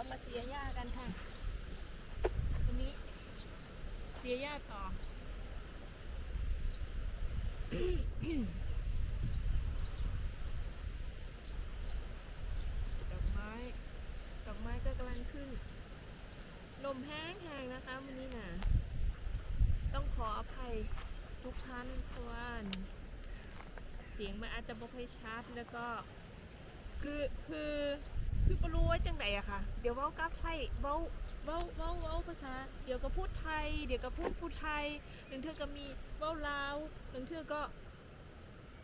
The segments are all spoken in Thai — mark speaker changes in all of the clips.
Speaker 1: ยวมาเสียหญ้ากันค่ะวันนี้เสียหญ้าต่อ ดอกไม้ ดอกไม้ก็กำลังขึ้น ลมแห้งแห้งๆนะคะวันนี้น่ะต้องขออภัยทุกท่านเพราะว่าเสียงมันอาจจะไม่ค่อยชัดแล้วก็ คือคือ คือปรู้ว่าจังไหนอะค่ะ เดี๋ยวเว้ากับไทยเว้าเว้าเว้าเว้าภาษา เดี๋ยวก็พูดไทย เดี๋ยวก็พูดพูดไทยหนึ่งเทื่อก็มีเว้าลาวหนึ่งเทื่อก็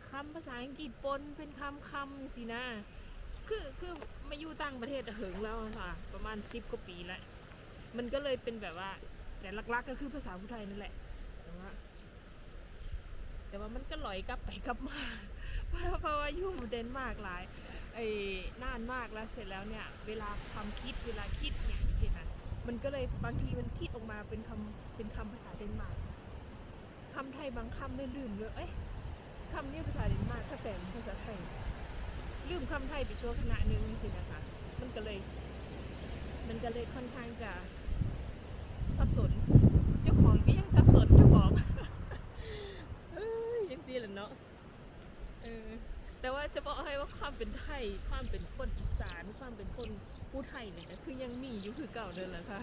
Speaker 1: คำภาษาอังกฤษปนเป็นคำคำสินะคือคือมาอยู่ต่างประเทศเหิงแล้วอะค่ะ ประมาณสิบกว่าปีแล้วมันก็เลยเป็นแบบว่า แต่หลักๆก็คือภาษาพูดไทยนั่นแหละแต่ว่าแต่ว่ามันก็ลอยกลับไปกลับมาเพราะเพราะว่าอยู่เดนมาร์กหลาย ไอ้นานมากแล้วเสร็จแล้วเนี่ย เวลาความคิดเวลาคิดเนี่ยสินะมันก็เลยบางทีมันคิดออกมาเป็นคำเป็นคำภาษาเดนมาร์กคำไทยบางคำเนี่ยลืมเลยเอ้ยคำนี้ภาษาเดนมาร์กถ้าแปลเป็นภาษาไทยลืมคำไทยไปชั่วขณะหนึ่งสินะคะมันก็เลย มันก็เลยค่อนข้างจะสับสนเจ้าของก็ยังสับสนเจ้าของเอ้ยยังซีแหละเนาะเออ แต่ว่าจะบอกให้ว่าความเป็นไทย ความเป็นคนอีสาน ความเป็นคนผู้ไทยเนี่ยนะคือยังมีอยู่คือเก่าเดินแหละค่ะ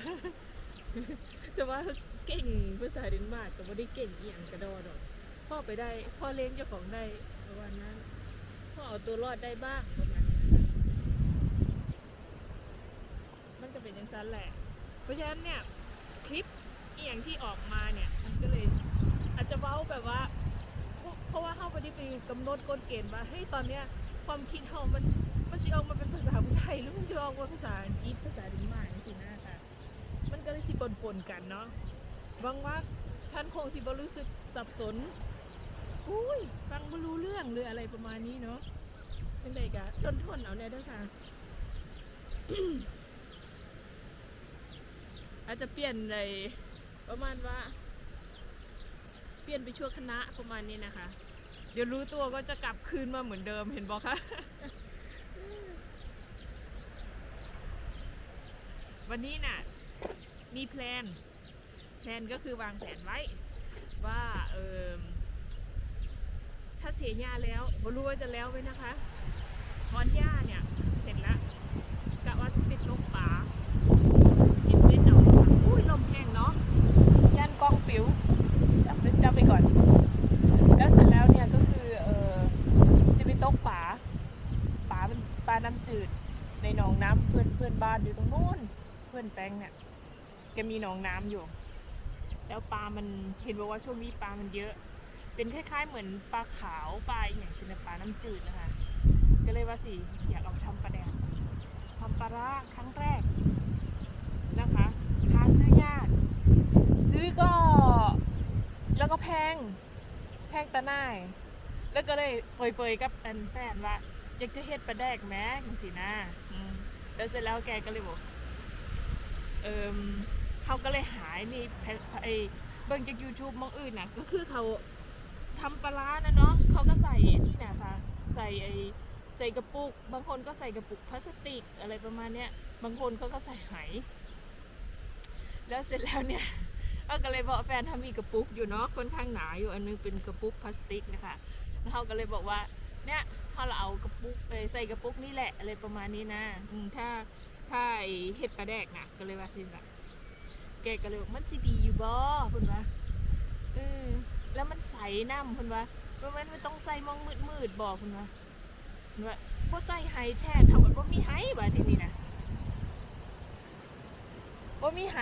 Speaker 1: จะว่าเก่งภาษาเดนมาร์กก็ไม่ได้เก่งอีหยังกระดอดอกพ่อไปได้ พ่อเลี้ยงเจ้าของได้ประมาณนั้น พ่อเอาตัวรอดได้บ้างประมาณนี้มันก็เป็นอย่างนั้นแหละ เพราะฉะนั้นเนี่ยคลิปอีหยังที่ออกมาเนี่ย มันก็เลยอาจจะเว้าแบบว่า ราะเพราะว่าเขาไม่ได้ไปกำหนดกฎเกณฑ์ว่าเฮ้ยตอนเนี้ยความคิดเขามันมันจะออกมาเป็นภาษาไทยหรือมันจะออกมาภาษาอังกฤษภาษาดินมาร์กสินะค่ะมันก็เลยสิปนๆกันเนาะหวังว่าท่านคงสิบรู้สึกสับสนอุ้ยฟังไม่รู้เรื่องหรืออะไรประมาณนี้เนาะเป็นไงกะทนทนเอาแน่ด้วยค่ะอาจจะเปลี่ยนเลยประมาณว่า เปลี่ยนไปชั่วคณะประมาณนี้นะคะ เดี๋ยวรู้ตัวก็จะกลับคืนมาเหมือนเดิมเห็นบอกคะวันนี้น่ะมีแพลนแพลนก็คือวางแผนไว้ว่าเออถ้าเสียหญ้าแล้วไม่รู้ว่าจะแล้วไหมนะคะถอนหญ้าเนี่ย เสร็จแล้วกะว่าสิเป็นลกป่าสิเป็นเอาค่ะอุ้ยลมแห้งเนาะยันกองปิว จับจับไปก่อน แล้วเสร็จแล้วเนี่ยก็คือเออซิไปตกป่าป่าเป็นปลาน้ำจืด ในหนองน้ำเพื่อนเพื่อนบ้านอยู่ตรงนู้น เพื่อนแป้งเนี่ยแกมีหนองน้ำอยู่ แล้วปลามันเห็นบอกว่าช่วงนี้ปลามันเยอะ เป็นคล้าย ๆ เหมือนปลาขาวปลาอย่างสินปลาน้ำจืดนะคะ ก็เลยว่าสิอยากลองทำปลาแดงทำปลาร้าครั้งแรกนะคะหาซื้อยากซื้อก็แล้วก็แพงแพงตะน่ายแล้วก็เลยเปยๆกับแฟนแฟนว่า อยากจะเฮ็ดปลาแดกแม้จังสินะอืมแล้วเสร็จแล้วแกก็เลยบอกเอิมเขาก็เลยหายนี่แพไอเบิ่งจาก YouTube มองอื่นน่ะ ก็คือเขาทำปลาร้านะเนาะเขาก็ใส่ไอ้นี่นะคะใส่ไอใส่กระปุก บางคนก็ใส่กระปุกพลาสติกอะไรประมาณเนี้ย บางคนเขาก็ใส่ไหแล้วเสร็จแล้วเนี่ยเออก็เลยบอกแฟนทำมีกระปุกอยู่เนาะค่อนข้างหนาอยู่อันนึงเป็นกระปุกพลาสติกนะคะแล้วเขาก็เลยบอกว่าเนี่ย ถ้าเราเอากระปุกใส่กระปุกนี่แหละอะไรประมาณนี้นะอืมถ้าถ้าไอเห็ดปลาแดกนะก็เลยว่าสิแบบแกก็เลยบอกมันสิดีอยู่บ่คุณวะเออแล้วมันใสน้ำคุณวะเพราะมันไม่ต้องใส่มองมืดมืดๆบอกคุณวะคุณวะพอใส่ไฮแช่เท่ากับว่ามีไฮบ่ที่นี้นะว่ามีไฮ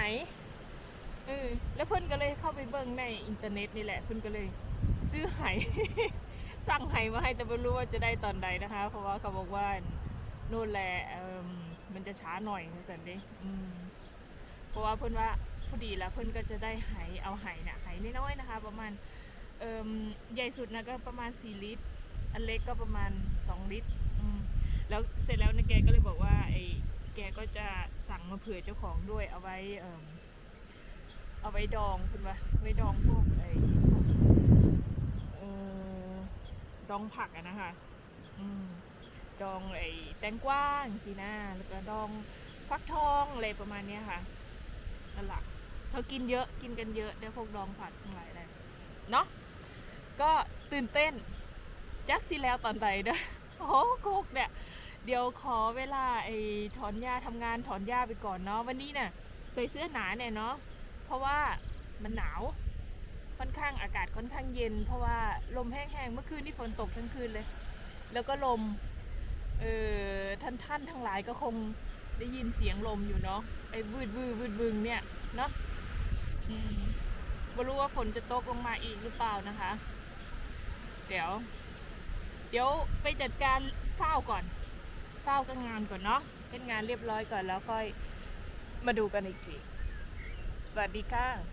Speaker 1: เออแล้วเพื่อนก็เลยเข้าไปเบิ่งในอินเทอร์เน็ตนี่แหละเพื่อนก็เลย ซื้อไห สั่งไห้มาให้แต่ไม่รู้ว่าจะได้ตอนใดนะคะ เพราะว่าเขาบอกว่าโน่นแหละมมันจะช้าหน่อยนะสันดิเพราะว่าเพื่อนว่าพอดีแล้วเพื่อนก็จะได้ไหเอาไหน่ะไหน้อยๆนะคะ ประมาณมใหญ่สุดนะก็ประมาณ 4 ลิตร อันเล็กก็ประมาณ 2 ลิตรแล้วเสร็จแล้วนะแกก็เลยบอกว่าไอ้แกก็จะสั่งมาเผื่อเจ้าของด้วยเอาไว้เอาไว้ดองคุณวะไว้ดองพวกไอ้เอ่อ ดองผักอะนะคะ อืมดองไอ้แตงกวาอย่างสินะแล้วก็ดองฟักทองอะไรประมาณเนี้ยค่ะนั่นแหละเขากินเยอะกินกันเยอะได้พวกดองผัดทั้งหลายเลยเนาะก็ตื่นเต้นจักสิแล้วตอนใดเด้อโอ้โหโคกเนี่ยเดี๋ยวขอเวลาไอ้ถอนหญ้าทำงานถอนหญ้าไปก่อนเนาะวันนี้เนี่ยใส่เสื้อหนาเนี่ยเนาะเพราะว่ามันหนาว ค่อนข้างอากาศค่อนข้างเย็น เพราะว่าลมแห้งๆ เมื่อคืนนี่ฝนตกทั้งคืนเลย แล้วก็ลม เออท่านท่านทั้งหลายก็คงได้ยินเสียงลมอยู่เนาะ ไอ้วืดวืดวืดวึงเนี่ยเนาะไม่รู้ว่าฝนจะตกลงมาอีกหรือเปล่านะคะ เดี๋ยว เดี๋ยวไปจัดการเฝ้าก่อนเฝ้ากับงานก่อนเนาะ เป็นงานเรียบร้อยก่อนแล้วค่อยมาดูกันอีกที สวัสดีค่ะ